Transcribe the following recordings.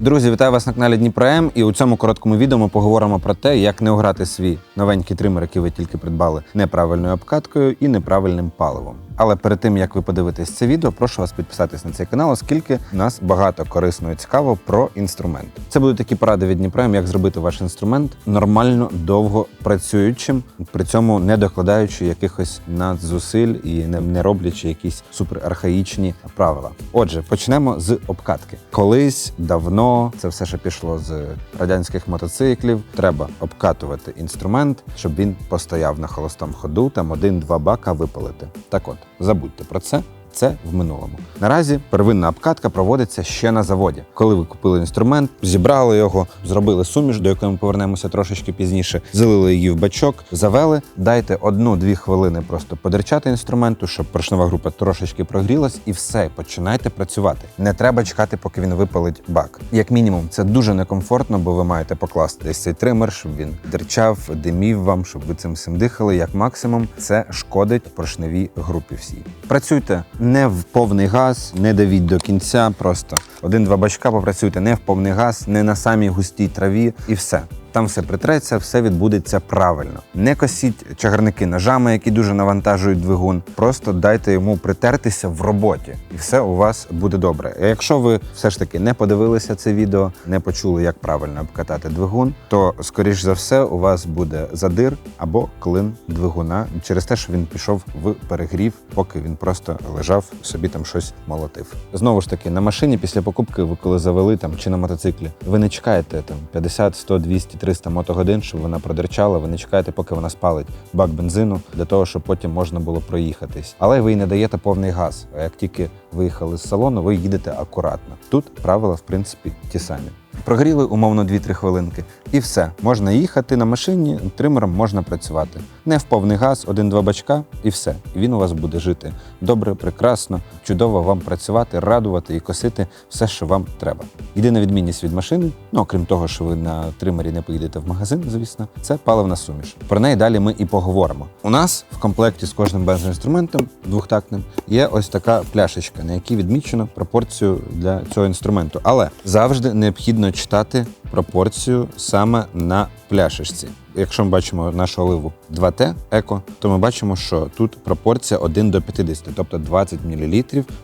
Друзі, вітаю вас на каналі Дніпро М. І у цьому короткому відео ми поговоримо про те, як не ограти свій новенький тример, який ви тільки придбали неправильною обкаткою і неправильним паливом. Але перед тим як ви подивитесь це відео, прошу вас підписатись на цей канал, оскільки нас багато корисного і цікавого про інструмент. Це будуть такі поради від Дніпро М, як зробити ваш інструмент нормально довго працюючим, при цьому не докладаючи якихось надзусиль і не роблячи якісь суперархаїчні правила. Отже, почнемо з обкатки. Колись давно це все ще пішло з радянських мотоциклів. Треба обкатувати інструмент, щоб він постояв на холостому ходу, там один-два бака випалити. Так от, забудьте про це. Це в минулому. Наразі первинна обкатка проводиться ще на заводі. Коли ви купили інструмент, зібрали його, зробили суміш, до якої ми повернемося трошечки пізніше, залили її в бачок, завели. Дайте одну-дві хвилини просто подерчати інструменту, щоб поршнева група трошечки прогрілась, і все, починайте працювати. Не треба чекати, поки він випалить бак. Як мінімум, це дуже некомфортно, бо ви маєте покласти десь цей тример, щоб він дерчав, димів вам, щоб ви цим всім дихали. Як максимум, це шкодить поршневій групі всій. Працюйте не в повний газ, не давіть до кінця. Просто один-два бачка попрацюйте не в повний газ, не на самій густій траві, і все. Там все притреться, все відбудеться правильно. Не косіть чагарники ножами, які дуже навантажують двигун. Просто дайте йому притертися в роботі, і все у вас буде добре. Якщо ви все ж таки не подивилися це відео, не почули, як правильно обкатати двигун, то скоріш за все у вас буде задир або клин двигуна через те, що він пішов в перегрів, поки він просто лежав собі там щось молотив. Знову ж таки, на машині після покупки, ви коли завели там чи на мотоциклі, ви не чекаєте там 50, 100, 200, 300 мотогодин, щоб вона продерчала. Ви не чекаєте, поки вона спалить бак бензину для того, щоб потім можна було проїхатись. Але ви й не даєте повний газ. А як тільки виїхали з салону, ви їдете акуратно. Тут правила, в принципі, ті самі. Прогріли умовно 2-3 хвилинки, і все. Можна їхати на машині, тримером можна працювати. Не в повний газ, один-два бачка, і все. І він у вас буде жити добре, прекрасно, чудово вам працювати, радувати і косити все, що вам треба. Єдина відмінність від машини, ну окрім того, що ви на тримері не поїдете в магазин, звісно, це паливна суміш. Про неї далі ми і поговоримо. У нас в комплекті з кожним бензоінструментом двохтактним є ось така пляшечка, на якій відмічено пропорцію для цього інструменту. Але завжди необхідно читати пропорцію саме на пляшечці. Якщо ми бачимо нашу оливу 2Т еко, то ми бачимо, що тут пропорція 1 до 50, тобто 20 мл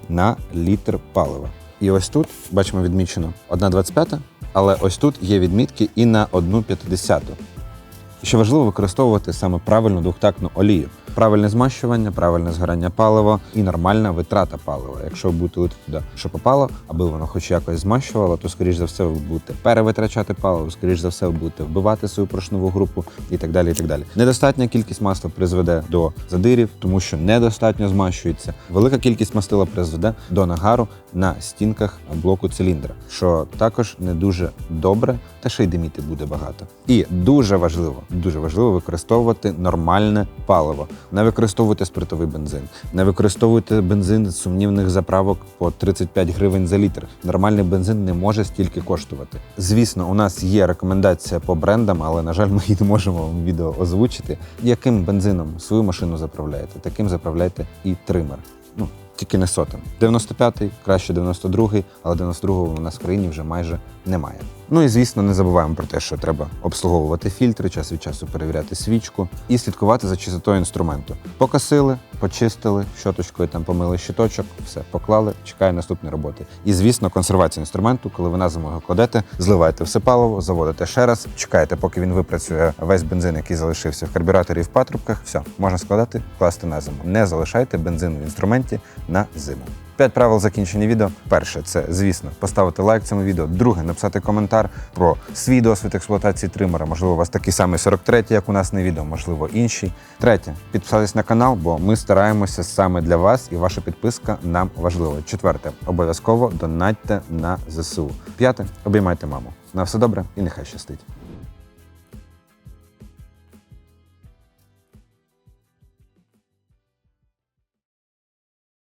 на літр палива. І ось тут бачимо відмічено 1,25, але ось тут є відмітки і на 1,50. Що важливо використовувати саме правильну двохтактну олію. Правильне змащування, правильне згорання палива і нормальна витрата палива. Якщо ви будете лити туди, що попало, аби воно хоч якось змащувало, то скоріш за все ви будете перевитрачати паливо, скоріш за все, ви будете вбивати свою поршневу групу і так далі. І так далі. Недостатня кількість масла призведе до задирів, тому що недостатньо змащується. Велика кількість мастила призведе до нагару на стінках блоку циліндра, що також не дуже добре, та ще й диміти буде багато. І дуже важливо, дуже важливо використовувати нормальне паливо. Не використовуйте спиртовий бензин, не використовуйте бензин з сумнівних заправок по 35 гривень за літр. Нормальний бензин не може стільки коштувати. Звісно, у нас є рекомендація по брендам, але на жаль, ми її не можемо в відео озвучити. Яким бензином свою машину заправляєте, таким заправляйте і тример. Ну, тільки не сотим. 95-й, краще 92-й, але 92-го у нас в країні вже майже немає. Ну і звісно, не забуваємо про те, що треба обслуговувати фільтри, час від часу перевіряти свічку і слідкувати за чистотою інструменту. Покосили, почистили, щоточкою там помили щиточок, все поклали, чекає наступної роботи. І звісно, консервація інструменту, коли ви на зиму його кладете, зливаєте все паливо, заводите ще раз, чекаєте, поки він випрацює весь бензин, який залишився в карбюраторі і в патрубках. Все, можна складати, класти на зиму. Не залишайте бензин в інструменті на зиму. П'ять правил закінчення відео. Перше, це звісно поставити лайк цьому відео. Друге, написати коментар про свій досвід експлуатації тримера. Можливо, у вас такий самий 43, як у нас на відео, можливо, інший. Третє, підписатись на канал, бо ми стараємося саме для вас, і ваша підписка нам важлива. Четверте, обов'язково донатьте на ЗСУ. П'яте, обіймайте маму. На все добре і нехай щастить.